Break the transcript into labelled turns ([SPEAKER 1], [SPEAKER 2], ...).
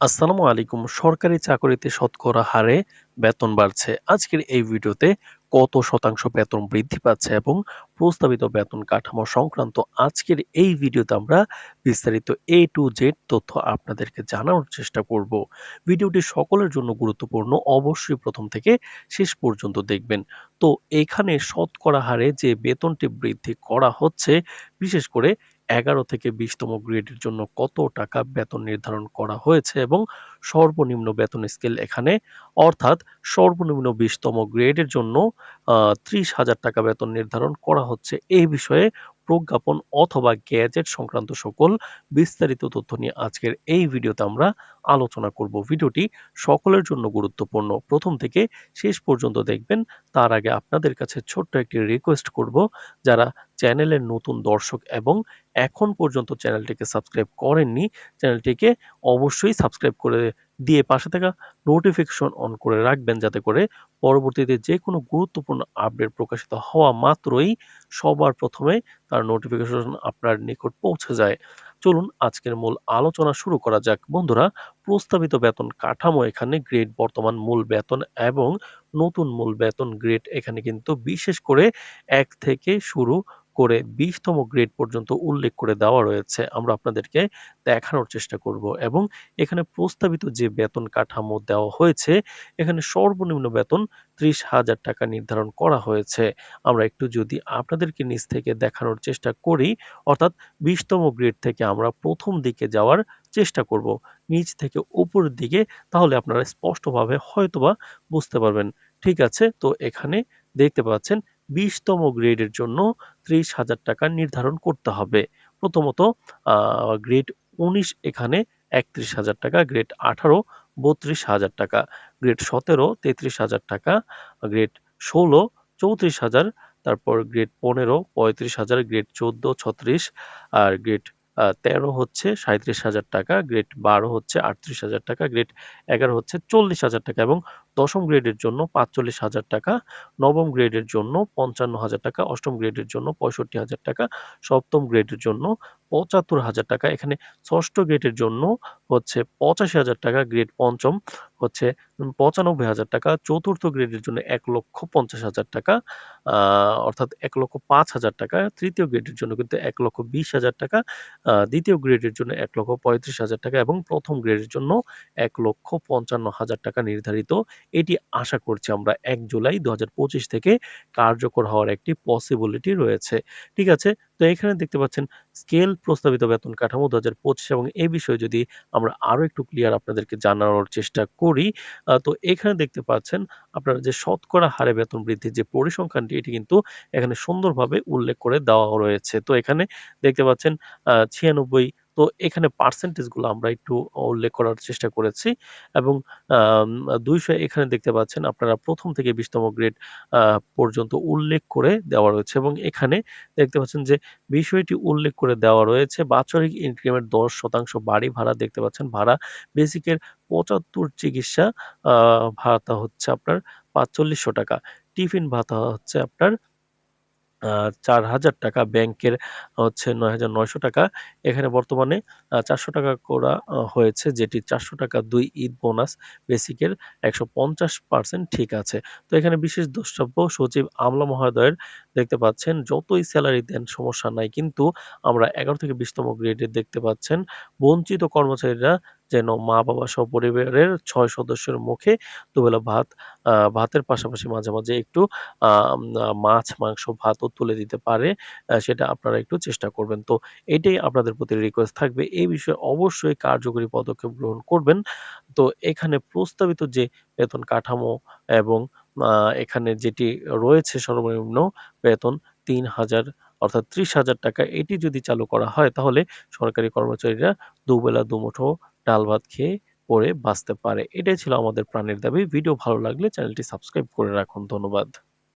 [SPEAKER 1] আসসালামু আলাইকুম। সরকারি চাকরিতে শতকরা হারে বেতন বাড়ছে। আজকের এই ভিডিওতে কত শতাংশ বেতন বৃদ্ধি পাচ্ছে এবং প্রস্তাবিত বেতন কাঠামো সংক্রান্ত আজকের এই ভিডিওতে আমরা বিস্তারিত এ টু জেড তথ্য আপনাদেরকে জানানোর চেষ্টা করব। ভিডিওটি সকলের জন্য গুরুত্বপূর্ণ। অবশ্যই প্রথম থেকে শেষ পর্যন্ত দেখবেন। তো এখানে শতকরা হারে যে বেতনটি বৃদ্ধি করা হচ্ছে, বিশেষ করে ১১ থেকে বিশতম গ্রেডের জন্য কত টাকা বেতন নির্ধারণ করা হয়েছে এবং সর্বনিম্ন বেতন স্কেল এখানে অর্থাৎ সর্বনিম্ন বিশতম গ্রেডের জন্য ত্রিশ হাজার টাকা বেতন নির্ধারণ করা হচ্ছে। এই বিষয়ে প্রজ্ঞাপন অথবা গ্যাজেট সংক্রান্ত সকল বিস্তারিত তথ্য নিয়ে আজকের এই ভিডিওতে আমরা আলোচনা করব। ভিডিওটি সকলের জন্য গুরুত্বপূর্ণ। প্রথম থেকে শেষ পর্যন্ত দেখবেন। তার আগে আপনাদের কাছে ছোট্ট একটি রিকোয়েস্ট করব, যারা চ্যানেলের নতুন দর্শক এবং এখন পর্যন্ত চ্যানেলটিকে সাবস্ক্রাইব করেননি, চ্যানেলটিকে অবশ্যই সাবস্ক্রাইব করে দিয়ে পাশে থাকা নোটিফিকেশন অন করে রাখবেন যাতে করে পরবর্তীতে যে কোনো গুরুত্বপূর্ণ আপডেট প্রকাশিত হওয়া মাত্রই সবার প্রথমে তার নোটিফিকেশন আপনার নিকট পৌঁছে যায়। চলুন আজকের মূল আলোচনা শুরু করা যাক। বন্ধুরা, প্রস্তাবিত বেতন কাঠামো এখানে গ্রেড বর্তমান মূল বেতন এবং নতুন মূল বেতন গ্রেড এখানে কিন্তু বিশেষ করে এক থেকে শুরু করে বিশতম গ্রেড পর্যন্ত উল্লেখ করে দেওয়া রয়েছে। আমরা আপনাদেরকে দেখানোর চেষ্টা করব এবং এখানে প্রস্তাবিত যে বেতন কাঠামো দেওয়া হয়েছে, এখানে সর্বনিম্ন বেতন ৩০,০০০ টাকা নির্ধারণ করা হয়েছে। আমরা একটু যদি আপনাদেরকে নিচ থেকে দেখানোর চেষ্টা করি, অর্থাৎ বিশতম গ্রেড থেকে আমরা প্রথম দিকে যাওয়ার চেষ্টা করব। নিচ থেকে উপরের দিকে তাহলে আপনারা স্পষ্টভাবে হয়তোবা বুঝতে পারবেন। ঠিক আছে? তো এখানে দেখতে পাচ্ছেন ২০ তম গ্রেডের জন্য ৩০,০০০ টাকা নির্ধারণ করতে হবে। প্রথমত গ্রেড ১৯ এখানে ৩১,০০০ টাকা, গ্রেড ১৮ ৩২,০০০ টাকা, গ্রেড ১৭ ৩৩,০০০ টাকা, গ্রেড ১৬ ৩৪,০০০, তারপর গ্রেড ১৫ ৩৫,০০০, গ্রেড ১৪ ৩৬ আর গ্রেড ১৩ হচ্ছে ৩৭,০০০ টাকা, গ্রেড ১২ হচ্ছে ৩৮,০০০ টাকা, গ্রেড ১১ হচ্ছে ৪০,০০০ টাকা এবং দশম গ্রেডের জন্য ৪৫,০০০ টাকা, নবম গ্রেডের জন্য ৫৫,০০০ টাকা, অষ্টম গ্রেডের জন্য ৬৫,০০০ টাকা, সপ্তম গ্রেডের জন্য ৭৫,০০০ টাকা। এখানে ষষ্ঠ গ্রেডের জন্য হচ্ছে ৮৫,০০০ টাকা, গ্রেড পঞ্চম হচ্ছে পঁচানব্বই হাজার টাকা, চতুর্থ গ্রেডের জন্য ১,৫০,০০০ টাকা অর্থাৎ এক লক্ষ পাঁচ হাজার টাকা, তৃতীয় গ্রেডের জন্য কিন্তু ১,২০,০০০ টাকা, দ্বিতীয় গ্রেডের জন্য ১,৩৫,০০০ টাকা এবং প্রথম গ্রেডের জন্য ১,৫৫,০০০ টাকা নির্ধারিত। এটি আশা করছি আমরা এক জুলাই ২০২৫ থেকে কার্যকর হওয়ার একটি পসিবিলিটি রয়েছে। ঠিক আছে? তো এখানে দেখতে পাচ্ছেন স্কেল প্রস্তাবিত বেতন কাঠামো ২০২৫ এবং এ বিষয়ে যদি আমরা আরও একটু ক্লিয়ার আপনাদেরকে জানানোর চেষ্টা করি, তো এখানে দেখতে পাচ্ছেন আপনারা যে শতকরা হারে বেতন বৃদ্ধির যে পরিসংখ্যানটি এটি কিন্তু এখানে সুন্দরভাবে উল্লেখ করে দেওয়া রয়েছে। তো এখানে দেখতে পাচ্ছেন ৯৬ তো এখানে পার্সেন্টেজগুলো আমরা একটু উল্লেখ করার চেষ্টা করেছি এবং দুইশো এখানে দেখতে পাচ্ছেন আপনারা প্রথম থেকে বিশতম গ্রেড পর্যন্ত উল্লেখ করে দেওয়া রয়েছে এবং এখানে দেখতে পাচ্ছেন যে বিষয়টি উল্লেখ করে দেওয়া রয়েছে বাৎসরিক ইনক্রিমেন্ট ১০% বাড়ি ভাড়া দেখতে পাচ্ছেন ভাড়া বেসিকের ৭৫ চিকিৎসা ভাতা হচ্ছে আপনার ৳৪৫০০ টাকা। টিফিন ভাতা হচ্ছে আপনার আ ৳৪,০০০ টাকা, ব্যাংকের হচ্ছে ৳৯,৯০০ টাকা। এখানে বর্তমানে চারশো টাকা করা হয়েছে যেটি চারশো টাকা দুই ঈদ বোনাস বেসিকের ১৫০% ঠিক আছে। তো এখানে বিশেষ দ্রষ্টব্য সচিব আমলা মহোদয়ের দেখতে পাচ্ছেন যতই স্যালারি দেন সমস্যা নাই। কিন্তু আমরা ১১ থেকে ২০ তম গ্রেডে দেখতে পাচ্ছেন বঞ্চিত কর্মচারীরা যেন মা-বাবা সহ পরিবারের ৬ সদস্যের মুখে দুবেলা ভাত ভাতের পাশাপাশি মাঝে, মাঝে একটু মাছ, মাংস, ভাতও তুলে দিতে পারে। সেটা আপনারা একটু চেষ্টা করবেন। তো এটাই আপনাদের প্রতি রিকোয়েস্ট থাকবে। এই বিষয়ে অবশ্যই কার্যকরী পদক্ষেপ গ্রহণ করবেন। তো এখানে প্রস্তাবিত যে বেতন কাঠামো এবং এখানে যেটি রয়েছে সর্বনিম্ন বেতন ৩,০০০ অর্থাৎ ৩০,০০০ টাকা এটি যদি চালু করা হয় তাহলে সরকারি কর্মচারীরা দুবেলা দুমুঠো ডাল ভাত খেয়ে পরে বাঁচতে পারে। এটাই ছিল আমাদের প্রাণের দাবি। ভিডিও ভালো লাগলে চ্যানেলটি সাবস্ক্রাইব করে রাখুন। ধন্যবাদ।